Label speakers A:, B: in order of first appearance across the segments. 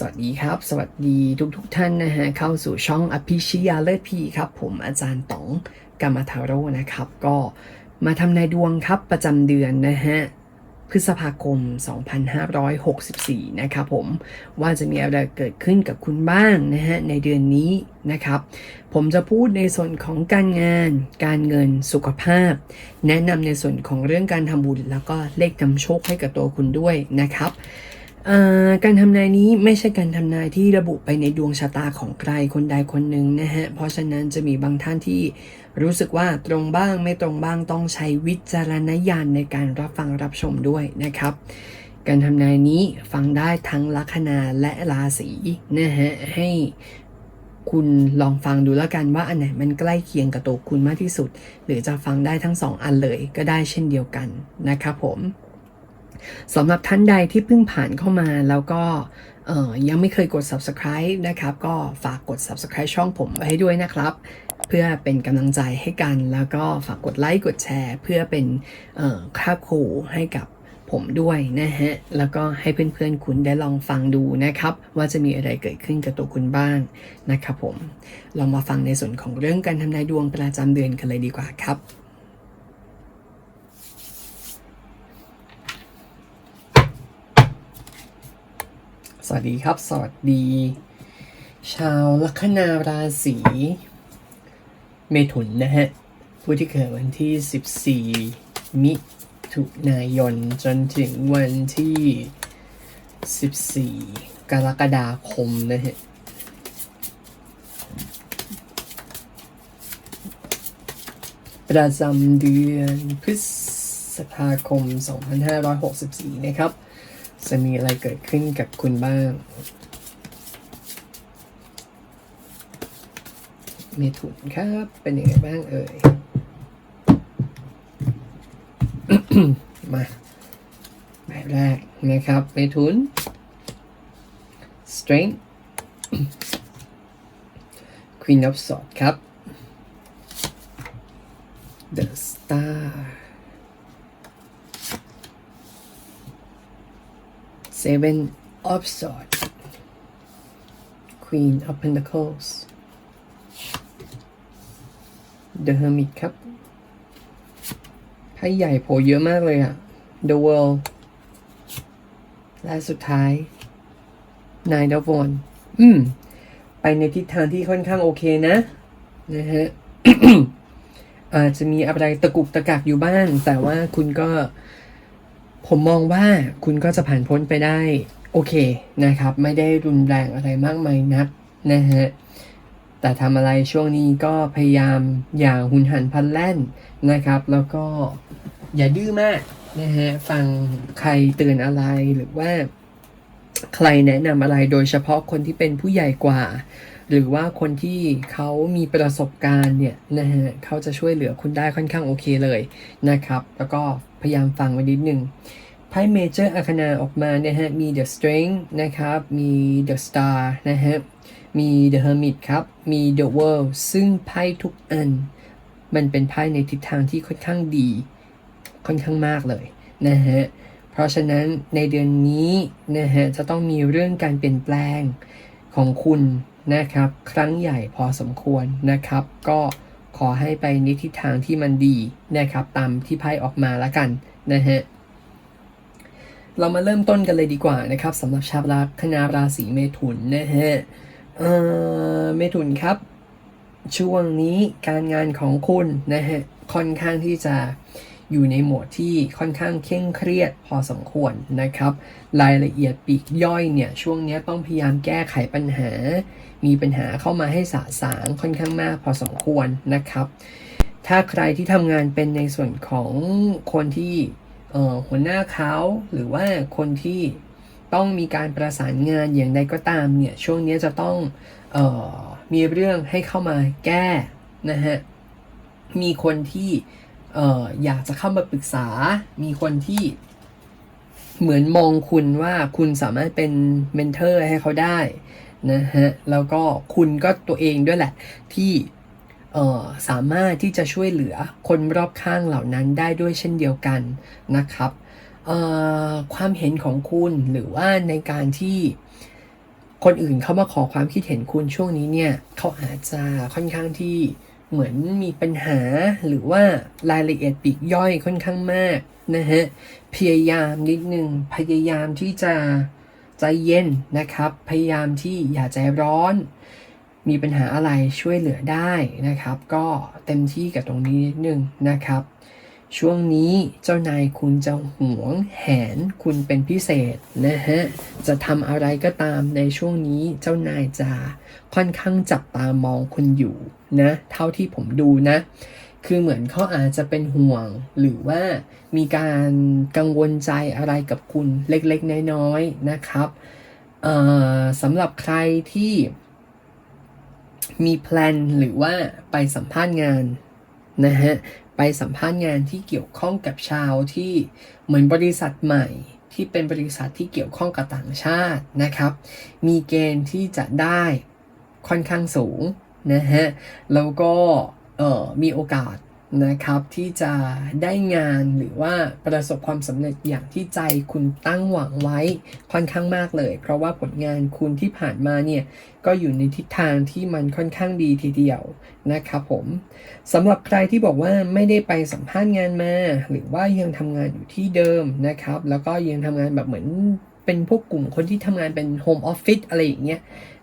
A: สวัสดีครับ สวัสดีทุกทุกท่านนะฮะเข้าสู่ช่องอภิชยาเลิศพีครับผมอาจารย์ต๋องกามาทาโร่นะครับ ก็มาทำนายดวงครับประจำเดือนนะฮะพฤษภาคม 2564 นะครับผมว่าจะมีอะไรเกิดขึ้นกับคุณบ้างนะฮะในเดือนนี้นะครับ ผมจะพูดในส่วนของการงาน การเงินสุขภาพ แนะนำในส่วนของเรื่องการทำบุญแล้วก็เลขนำโชคให้กับตัวคุณด้วยนะครับ การทำนายนี้ไม่ใช่การทำนายที่ระบุไปในดวงชะตาของใครคนใดคนหนึ่งนะฮะ เพราะฉะนั้นจะมีบางท่านที่รู้สึกว่าตรงบ้างไม่ตรงบ้างต้องใช้วิจารณญาณในการรับฟังรับชมด้วยนะครับ การทำนายนี้ฟังได้ทั้งลัคนาและราศีนะฮะให้คุณลองฟังดูแล้วกันว่าอันไหนมันใกล้เคียงกับตัวคุณมากที่สุด หรือจะฟังได้ทั้งสองอันเลยก็ได้เช่นเดียวกันนะครับผม สำหรับท่านใดที่เพิ่งผ่านเข้ามาแล้วก็ยังไม่เคยกด subscribe นะครับ ก็ฝากกด subscribe ช่องผมไว้ให้ด้วยนะครับ เพื่อเป็นกำลังใจให้กัน แล้วก็ฝากกดไลค์กดแชร์ เพื่อเป็นค่าครูให้กับผมด้วยนะฮะ แล้วก็ให้เพื่อนๆคุณได้ลองฟังดูนะครับ ว่าจะมีอะไรเกิดขึ้นกับตัวคุณบ้างนะครับผมเรามาฟังในส่วนของเรื่องการทำนายดวงประจำเดือนกันเลยดีกว่าครับ สวัสดีครับ สวัสดี ชาวลัคนาราศีเมถุนนะฮะ ผู้ที่เกิดวันที่ 14 มิถุนายน จนถึงวันที่ 14 กรกฎาคมนะฮะประจำเดือนพฤษภาคม 2564 นะครับ จะมีอะไรเกิดขึ้นกับคุณบ้าง เมถุนครับ เป็นยังไงบ้างเอ่ย มาแบบแรกนะครับ เมถุน strength queen of swords ครับ the star seven of swords queen of pentacles the hermit ครับไพ่ใหญ่โผล่เยอะมากเลยอะ the world และสุดท้าย nine of wands อืม ไปในทิศทางที่ค่อนข้างโอเคนะ นะฮะ อาจจะมีอะไรตะกุกตะกักอยู่บ้าง แต่ว่าคุณก็ ผมมองว่าคุณก็จะผ่านพ้นไปได้โอเคนะครับ ไม่ได้รุนแรงอะไรมากมายนักนะฮะแต่ทำอะไรช่วงนี้ก็พยายามอย่าหุนหันพลันแล่นนะครับ แล้วก็อย่าดื้อมากนะฮะฟังใครเตือนอะไรหรือว่า ใครแนะนำอะไรโดยเฉพาะคนที่เป็นผู้ใหญ่กว่า หรือว่าคนที่เขามีประสบการณ์เนี่ยนะฮะเขาจะช่วยเหลือคุณได้ค่อนข้างโอเคเลยนะครับ แล้วก็พยายามฟังไว้นิดนึงไพ่เมเจอร์อาคนาออกมานะฮะ มี The Strength นะครับ มี The Star นะฮะ มี The Hermit ครับ มี The World ซึ่งไพ่ทุกอัน มันเป็นไพ่ในทิศทางที่ค่อนข้างดี ค่อนข้างมากเลยนะฮะ เพราะฉะนั้นในเดือนนี้นะฮะ จะต้องมีเรื่องการเปลี่ยนแปลงของคุณ นะครับ ครั้งใหญ่พอสมควรนะครับ ก็ขอให้ไปในทิศทางที่มันดีนะครับ ตามที่ไพ่ออกมาล้วกันนะฮะเรามาเริ่มต้นกันเลยดีกว่านะครับสำหรับชาวราคนาราศีเมถุนนะฮะเอ่อเมถุนครับ ช่วงนี้การงานของคุณนะฮะค่อนข้างที่จะ อยู่ในโหมดที่ค่อนข้างเคร่งเครียดพอสมควรนะครับ รายละเอียดปีกย่อยเนี่ยช่วงนี้ต้องพยายามแก้ไขปัญหา มีปัญหาเข้ามาให้สะสางค่อนข้างมากพอสมควรนะครับ ถ้าใครที่ทำงานเป็นในส่วนของคนที่หัวหน้าเขาหรือว่าคนที่ต้องมีการประสานงานอย่างใดก็ตามเนี่ยช่วงนี้จะต้องออมีเรื่องให้เข้ามาแก้นะฮะมีคนที่ เอออยากจะเข้ามาปรึกษา มีคนที่เหมือนมองคุณว่าคุณสามารถเป็นเมนเทอร์ให้เขาได้นะฮะ แล้วก็คุณก็ตัวเองด้วยแหละ ที่เออสามารถที่จะช่วยเหลือคนรอบข้างเหล่านั้นได้ด้วยเช่นเดียวกันนะครับความเห็นของคุณหรือว่าในการที่คนอื่นเข้ามาขอความคิดเห็นคุณช่วงนี้เนี่ย เขาอาจจะค่อนข้างที่ เหมือนมีปัญหาหรือว่ารายละเอียดปีกย่อยค่อนข้างมากนะฮะพยายามนิดนึงพยายามที่จะใจเย็นนะครับ พยายามที่อย่าใจร้อน มีปัญหาอะไรช่วยเหลือได้นะครับ ก็เต็มที่กับตรงนี้นิดนึงนะครับ ช่วงนี้เจ้านายคุณจะหวงแหนคุณเป็นพิเศษนะฮะจะทำอะไรก็ตามในช่วงนี้เจ้านายจะค่อนข้างจับตามองคุณอยู่ นะ เท่าที่ผมดูนะ คือเหมือนเขาอาจจะเป็นห่วง หรือว่ามีการกังวลใจอะไรกับคุณเล็กๆ น้อยๆนะครับสำหรับใครที่มีแพลนหรือว่าไปสัมภาษณ์งานนะฮะไปสัมภาษณ์งานที่เกี่ยวข้องกับชาวที่เหมือนบริษัทใหม่ที่เป็นบริษัทที่เกี่ยวข้องกับต่างชาตินะครับ มีเกณฑ์ที่จะได้ค่อนข้างสูง นะฮะ แล้วก็เอ่อมีโอกาสนะครับที่จะได้งานหรือว่าประสบความสำเร็จอย่างที่ใจคุณตั้งหวังไว้ค่อนข้างมากเลย เพราะว่าผลงานคุณที่ผ่านมาเนี่ยก็อยู่ในทิศทางที่มันค่อนข้างดีทีเดียวนะครับผมสำหรับใครที่บอกว่าไม่ได้ไปสัมภาษณ์งานมา หรือว่ายังทำงานอยู่ที่เดิมนะครับ แล้วก็ยังทำงานแบบเหมือน เป็นพวกกลุ่มคนที่ทำงานเป็นโฮมออฟฟิศอะไรอย่างเงี้ย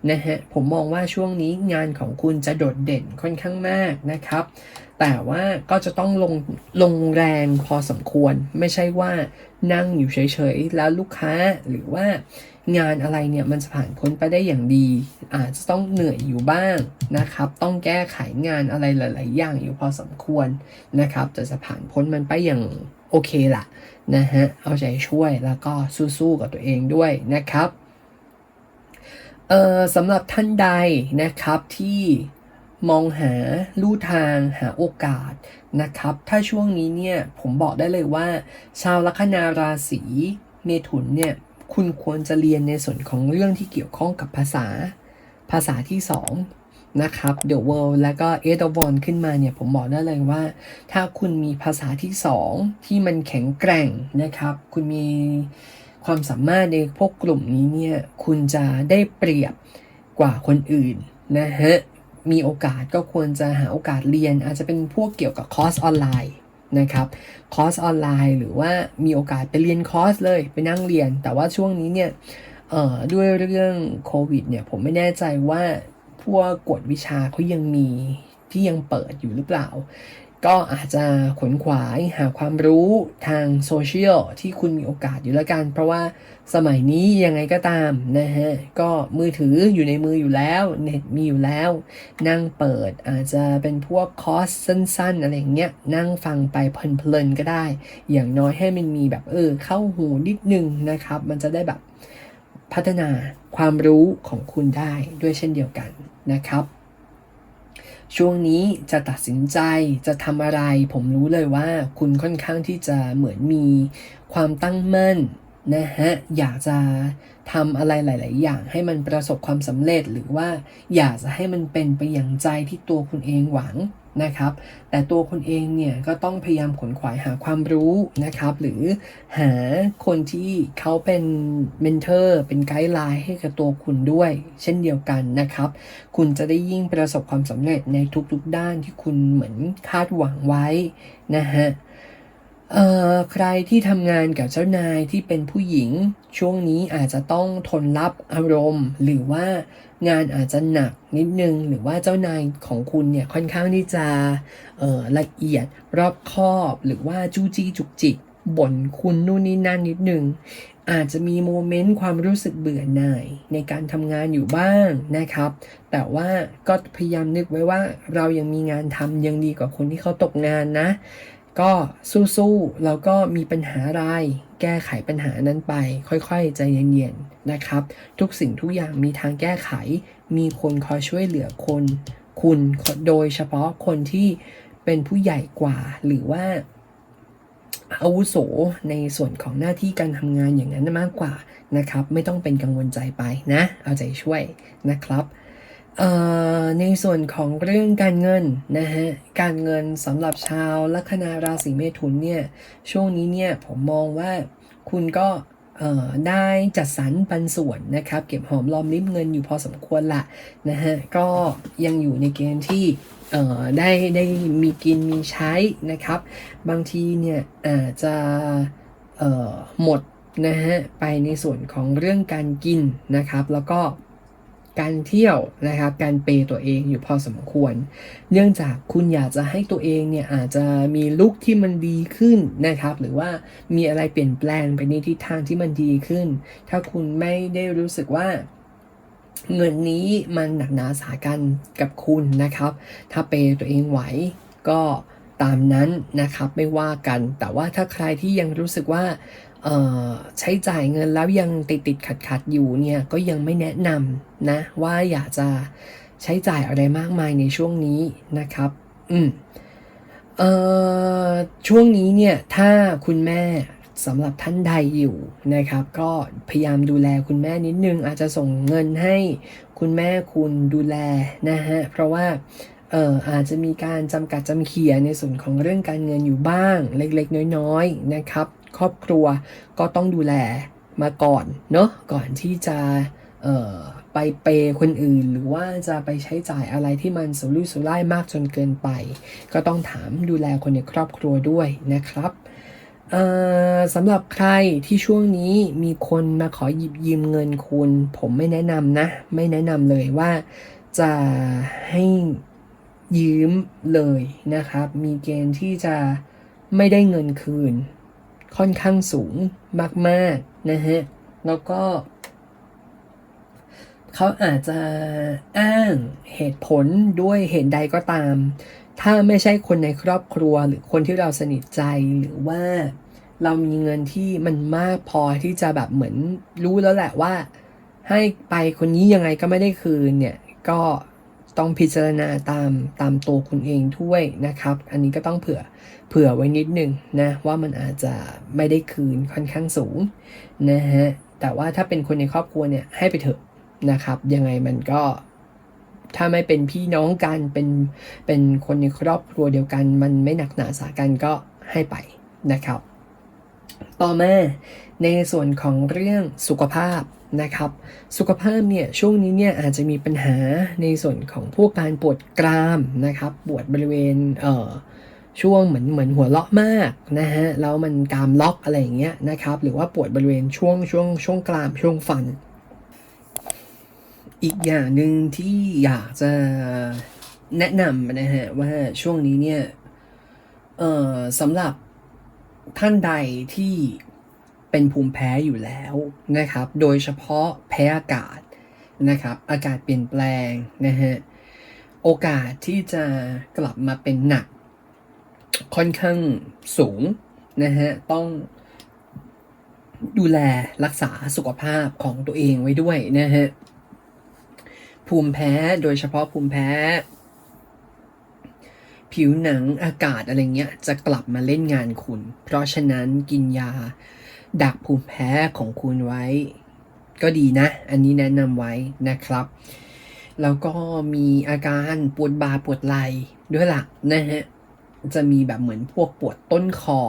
A: นะฮะผมมองว่าช่วงนี้งานของคุณจะโดดเด่นค่อนข้างมากนะครับ แต่ว่าก็จะต้องลงลงแรงพอสมควร ไม่ใช่ว่านั่งอยู่เฉยๆ แล้วลูกค้าหรือว่างานอะไรเนี่ยมันจะผ่านพ้นไปได้อย่างดี อาจจะต้องเหนื่อยอยู่บ้างนะครับ ต้องแก้ไขงานอะไรหลาย ๆ อย่างอยู่พอสมควรนะครับแต่จะผ่านพ้นมันไปอย่าง อเคละนะฮะ เอาใจช่วยแล้วก็สู้ๆกับตัวเองด้วยนะครับเอ่อสำหรับท่านใดนะครับที่มองหาลู่ทางหาโอกาสนะครับ ถ้าช่วงนี้เนี่ยผมบอกได้เลยว่า ชาวลัคนาราศีเมถุนเนี่ยคุณควรจะเรียนในส่วนของเรื่องที่เกี่ยวข้องกับภาษา ภาษาที่2 นะครับ The World แล้วก็ e d o b o n ขึ้นมาเนี่ย ผมบอกได้เลยว่า ถ้าคุณมีภาษาที่2ที่มันแข็งแกร่งนะครับ คุณมีความสามารถในพวกกลุ่มนี้เนี่ย คุณจะได้เปรียบกว่าคนอื่นนะฮะ มีโอกาสก็ควรจะหาโอกาสเรียน อาจจะเป็นพวกเกี่ยวกับคอร์สออนไลน์นะครับคอร์สออนไลน์หรือว่ามีโอกาสไปเรียนคอร์สเลยไปนั่งเรียน แต่ว่าช่วงนี้เนี่ยด้วยเรื่องโควิดเนี่ยผมไม่แน่ใจว่า พวกกวดวิชาเขายังมีที่ยังเปิดอยู่หรือเปล่า ก็อาจจะขนขวายหาความรู้ทางโซเชียลที่คุณมีโอกาสอยู่แล้วกัน เพราะว่าสมัยนี้ยังไงก็ตามนะฮะ ก็มือถืออยู่ในมืออยู่แล้วเน็ตมีอยู่แล้ว นั่งเปิดอาจจะเป็นพวกคอร์สสั้น ๆ อะไรอย่างเงี้ยนั่งฟังไปเพลินๆก็ได้ อย่างน้อยให้มันมีแบบเออเข้าหูนิดนึงนะครับ มันจะได้แบบพัฒนาความรู้ของคุณได้ด้วยเช่นเดียวกัน นะครับ ช่วงนี้จะตัดสินใจจะทำอะไร ผมรู้เลยว่าคุณค่อนข้างที่จะเหมือนมีความตั้งมั่นนะฮะอยากจะทำอะไรหลาย ๆ อย่างให้มันประสบความสำเร็จหรือว่าอยากจะให้มันเป็นไปอย่างใจที่ตัวคุณเองหวัง นะครับ แต่ตัวคนเองเนี่ยก็ต้องพยายามขนขวายหาความรู้นะครับ หรือหาคนที่เขาเป็นเมนเทอร์เป็นไกด์ไลน์ให้กับตัวคุณด้วย เช่นเดียวกันนะครับ คุณจะได้ยิ่งประสบความสำเร็จในทุกๆด้านที่คุณเหมือนคาดหวังไว้นะฮะ เอ่อใครที่ทำงานกับเจ้านายที่เป็นผู้หญิง ช่วงนี้อาจจะต้องทนรับอารมณ์ หรือว่างานอาจจะหนักนิดนึง หรือว่าเจ้านายของคุณเนี่ยค่อนข้างที่จะเอ่อละเอียดรอบคอบ หรือว่าจู้จี้จุกจิกบ่นคุณนู่นนี่นั่นนิดนึง อาจจะมีโมเมนต์ความรู้สึกเบื่อหน่ายในการทำงานอยู่บ้างนะครับ แต่ว่าก็พยายามนึกไว้ว่าเรายังมีงานทำยังดีกว่าคนที่เขาตกงานนะ ก็สู้ๆแล้วก็มีปัญหาอะไรแก้ไขปัญหานั้นไป ค่อยๆ ใจเย็นๆนะครับ ทุกสิ่งทุกอย่างมีทางแก้ไข มีคนคอยช่วยเหลือคน คุณโดยเฉพาะคนที่เป็นผู้ใหญ่กว่าหรือว่าอาวุโสในส่วนของหน้าที่การทำงานอย่างนั้นมากกว่านะครับ ไม่ต้องเป็นกังวลใจไปนะ เอาใจช่วยนะครับ ในส่วนของเรื่องการเงินนะฮะการเงินสำหรับชาวลัคนาราศีเมถุนเนี่ยช่วงนี้เนี่ยผมมองว่าคุณก็ได้จัดสรรปันส่วนนะครับ เก็บหอมรอมริบเงินอยู่พอสมควรละนะฮะก็ยังอยู่ในเกณฑ์ที่ได้ได้มีกินมีใช้นะครับ บางทีเนี่ยอาจจะหมดนะฮะไปในส่วนของเรื่องการกินนะครับแล้วก็ การเที่ยวนะครับการเปยตัวเองอยู่พอสมควร เนื่องจากคุณอยากจะให้ตัวเองเนี่ยอาจจะมีลุคที่มันดีขึ้นนะครับ หรือว่ามีอะไรเปลี่ยนแปลงไปในทิศทางที่มันดีขึ้น ถ้าคุณไม่ได้รู้สึกว่าเงินนี้มันหนักหนาสากันกับคุณนะครับ ถ้าเปยตัวเองไหวก็ตามนั้นนะครับไม่ว่ากัน แต่ว่าถ้าใครที่ยังรู้สึกว่า ใช้จ่ายเงินแล้วยังติดติดขัดขัดอยู่เนี่ยก็ยังไม่แนะนำนะ ว่าอยากจะใช้จ่ายอะไรมากมายในช่วงนี้นะครับ อืมเอ่อช่วงนี้เนี่ยถ้าคุณแม่สำหรับท่านใดอยู่นะครับ ก็พยายามดูแลคุณแม่นิดนึง อาจจะส่งเงินให้คุณแม่คุณดูแลนะฮะเพราะว่าเอ่ออาจจะมีการจำกัดจำเขียในส่วนของเรื่องการเงินอยู่บ้างเล็กๆ น้อยๆนะครับ ครอบครัวก็ต้องดูแลมาก่อนเนาะก่อนที่จะเอ่อไปเปยคนอื่น หรือว่าจะไปใช้จ่ายอะไรที่มันสุรุ่ยสุร่ายมากจนเกินไป ก็ต้องถามดูแลคนในครอบครัวด้วยนะครับสำหรับใครที่ช่วงนี้มีคนมาขอหยิบยืมเงินคุณ ผมไม่แนะนำนะ ไม่แนะนำเลยว่าจะให้ยืมเลยนะครับ มีเกณฑ์ที่จะไม่ได้เงินคืน ค่อนข้างสูงมากๆนะฮะ แล้วก็ เขาอาจจะอ้างเหตุผลด้วยเหตุใดก็ตาม ถ้าไม่ใช่คนในครอบครัวหรือคนที่เราสนิทใจหรือว่าเรามีเงินที่มันมากพอที่จะแบบเหมือนรู้แล้วแหละว่า ให้ไปคนนี้ยังไงก็ไม่ได้คืนเนี่ย ก็ ต้องพิจารณาตามตามตัวคุณเองด้วยนะครับ อันนี้ก็ต้องเผื่อเผื่อไว้นิดนึงนะว่ามันอาจจะไม่ได้คืนค่อนข้างสูงนะฮะแต่ว่าถ้าเป็นคนในครอบครัวเนี่ยให้ไปเถอะนะครับ ยังไงมันก็ถ้าไม่เป็นพี่น้องกันเป็นเป็นคนในครอบครัวเดียวกัน มันไม่หนักหนาสากันก็ให้ไปนะครับ ต่อมาในส่วนของเรื่องสุขภาพ นะครับ สุขภาพเนี่ยช่วงนี้เนี่ยอาจจะมีปัญหาในส่วนของพวกการปวดกรามนะครับ ปวดบริเวณเอ่อช่วงเหมือนเหมือนหัวเลาะมากนะฮะแล้วมันกรามล็อกอะไรอย่างเงี้ยนะครับ หรือว่าปวดบริเวณช่วงช่วงช่วงกรามช่วงฟัน อีกอย่างหนึ่งที่อยากจะแนะนำนะฮะว่าช่วงนี้เนี่ยเอ่อสำหรับท่านใดที่ เป็นภูมิแพ้อยู่แล้วนะครับ โดยเฉพาะแพ้อากาศนะครับ อากาศเปลี่ยนแปลงนะฮะ โอกาสที่จะกลับมาเป็นหนัก ค่อนข้างสูงนะฮะ ต้องดูแลรักษาสุขภาพของตัวเองไว้ด้วยนะฮะ ภูมิแพ้โดยเฉพาะภูมิแพ้ ผิวหนังอากาศอะไรเงี้ยจะกลับมาเล่นงานคุณ เพราะฉะนั้นกินยา ดักภูมิแพ้ของคุณไว้ ก็ดีนะ อันนี้แนะนำไว้นะครับ แล้วก็มีอาการปวดบ่าปวดไหล่ด้วยล่ะนะฮะจะมีแบบเหมือนพวกปวดต้นคอ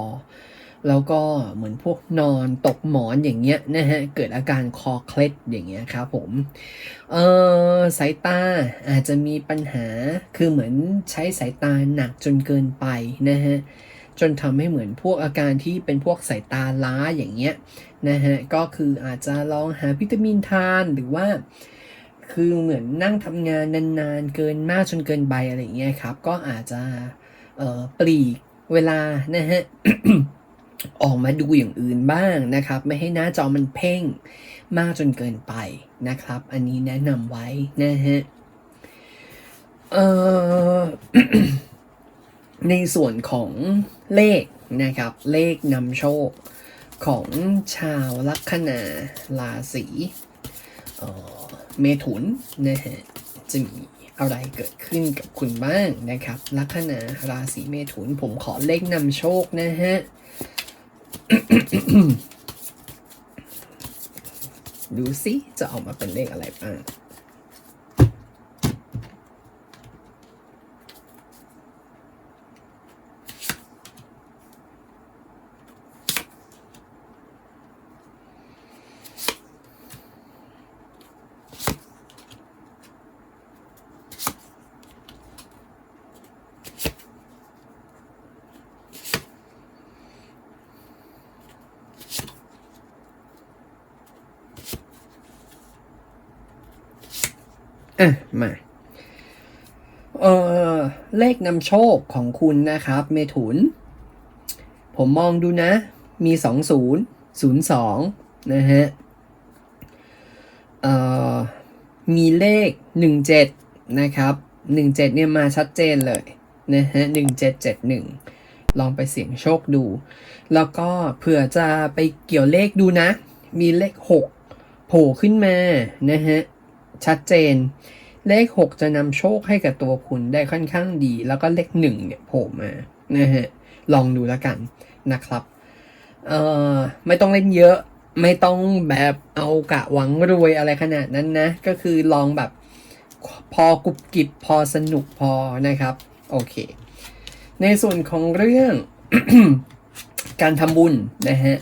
A: แล้วก็เหมือนพวกนอนตกหมอนอย่างเงี้ยนะฮะ เกิดอาการคอเคล็ดอย่างเงี้ยครับผม เออสายตาอาจจะมีปัญหา คือเหมือนใช้สายตาหนักจนเกินไปนะฮะ จนทำให้เหมือนพวกอาการที่เป็นพวกสายตาล้าอย่างเงี้ยนะฮะก็คืออาจจะลองหาวิตามินทานหรือว่า คือเหมือนนั่งทำงานนานๆ เกินมากจนเกินไปอะไรเงี้ยครับ ก็อาจจะเอ่อปลีกเวลานะฮะออกมาดูอย่างอื่นบ้างนะครับ ไม่ให้หน้าจอมันเพ่งมากจนเกินไปนะครับ อันนี้แนะนำไว้นะฮะเอ่อในส่วนของ เลขนะครับ เลขนำโชคของชาวลัคนาราศีเมถุนนะฮะจะมีอะไรเกิดขึ้นกับคุณบ้างนะครับ ลัคนาราศีเมถุน ผมขอเลขนำโชคนะฮะ ดูสิจะออกมาเป็นเลขอะไรบ้าง อะมาเออเลขนำโชคของคุณนะครับ เมถุน ผมมองดูนะ มีสองศูนย์ศูนย์สองนะฮะเอ่อมีเลขหนึ่งเจ็ดนะครับหนึ่งเจ็ดเนี่ยมาชัดเจนเลยนะฮะหนึ่งเจ็ดเจ็ดหนึ่งลองไปเสี่ยงโชคดู แล้วก็เผื่อจะไปเกี่ยวเลขดูนะ มีเลขหกโผล่ขึ้นมานะฮะ ชัดเจน เลข 6 จะนำโชคให้กับตัวคุณได้ค่อนข้างดี แล้วก็เลข 1 เนี่ยโผล่มานะฮะลองดูแล้วกันนะครับเอ่อไม่ต้องเล่นเยอะไม่ต้องแบบเอากะหวังรวยอะไรขนาดนั้นนะ ก็คือลองแบบพอกรุบกริบพอสนุกพอนะครับ โอเค ในส่วนของเรื่องการทำบุญนะฮะ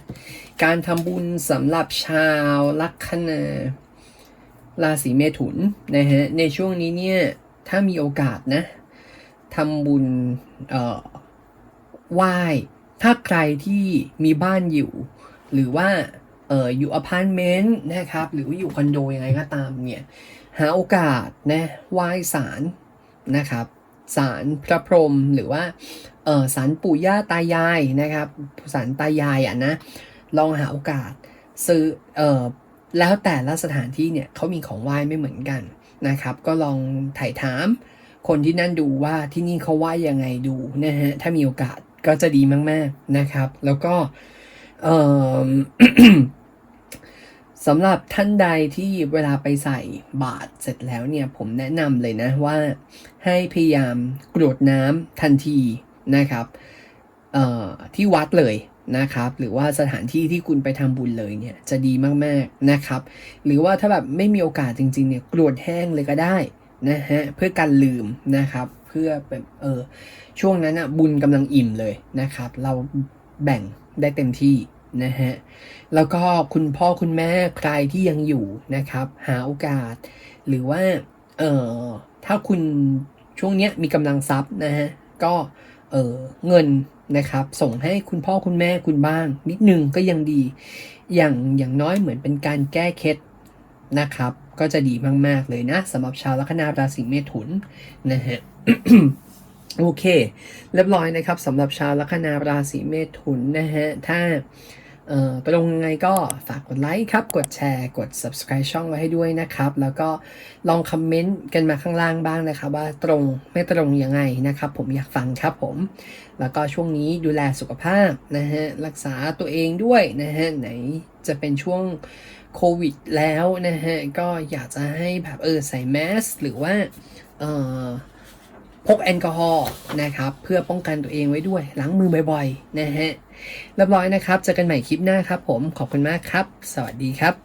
A: การทำบุญสำหรับชาวลัคนา ราศีเมถุนนะฮะในช่วงนี้เนี่ยถ้ามีโอกาสนะทำบุญเอ่อไหว้ถ้าใครที่มีบ้านอยู่ หรือว่าเอออยู่อพาร์ตเมนต์นะครับหรือว่าอยู่คอนโดยังไงก็ตามเนี่ยหาโอกาสนะไหว้ศาลนะครับศาลพระพรหมหรือว่าเออศาลปู่ย่าตายายนะครับศาลตายายอะนะลองหาโอกาสซื้อเออ แล้วแต่ละสถานที่เนี่ยเขามีของไหว้ไม่เหมือนกันนะครับ ก็ลองถ่ายถาม คนที่นั่นดูว่าที่นี่เขาไหว้ยังไงดูนะฮะถ้ามีโอกาสก็จะดีมาก ๆนะครับ แล้วก็เออสำหรับท่านใดที่เวลาไปใส่บาตรเสร็จแล้วเนี่ย ผมแนะนำเลยนะว่าให้พยายามกรวดน้ำทันทีนะครับที่วัดเลย นะครับ หรือว่าสถานที่ที่คุณไปทำบุญเลยเนี่ยจะดีมากๆนะครับ หรือว่าถ้าแบบไม่มีโอกาสจริงๆเนี่ยกรวดแห้งเลยก็ได้นะฮะเพื่อการลืมนะครับเพื่อเป็นเออช่วงนั้นอะบุญกำลังอิ่มเลยนะครับ เราแบ่งได้เต็มที่นะฮะแล้วก็คุณพ่อคุณแม่ใครที่ยังอยู่นะครับ หาโอกาส หรือว่าเออถ้าคุณช่วงเนี้ยมีกำลังทรัพย์นะฮะก็เออเงิน นะครับ ส่งให้คุณพ่อคุณแม่คุณบ้าง นิดนึงก็ยังดี อย่างอย่างน้อยเหมือนเป็นการแก้เคล็ดนะครับ ก็จะดีมาก ๆ เลยนะสำหรับชาวลัคนาราศีเมถุนนะฮะโอเค เรียบร้อยนะครับสำหรับชาวลัคนาราศีเมถุนนะฮะถ้า เอ่อตรงยังไงก็ฝากกดไลค์ครับ กดแชร์ กด subscribe ช่องไว้ให้ด้วยนะครับ แล้วก็ลองคอมเมนต์กันมาข้างล่างบ้างนะครับ ว่าตรงไม่ตรงยังไงนะครับ ผมอยากฟังครับผม แล้วก็ช่วงนี้ดูแลสุขภาพนะฮะ รักษาตัวเองด้วยนะฮะ ไหนจะเป็นช่วงโควิดแล้วนะฮะ ก็อยากจะให้แบบเออใส่แมสหรือว่าเอ่อ พกแอลกอฮอล์นะครับ เพื่อป้องกันตัวเองไว้ด้วยล้างมือบ่อยๆนะฮะเรียบร้อยนะครับเจอกันใหม่คลิปหน้าครับผมขอบคุณมากครับ สวัสดีครับ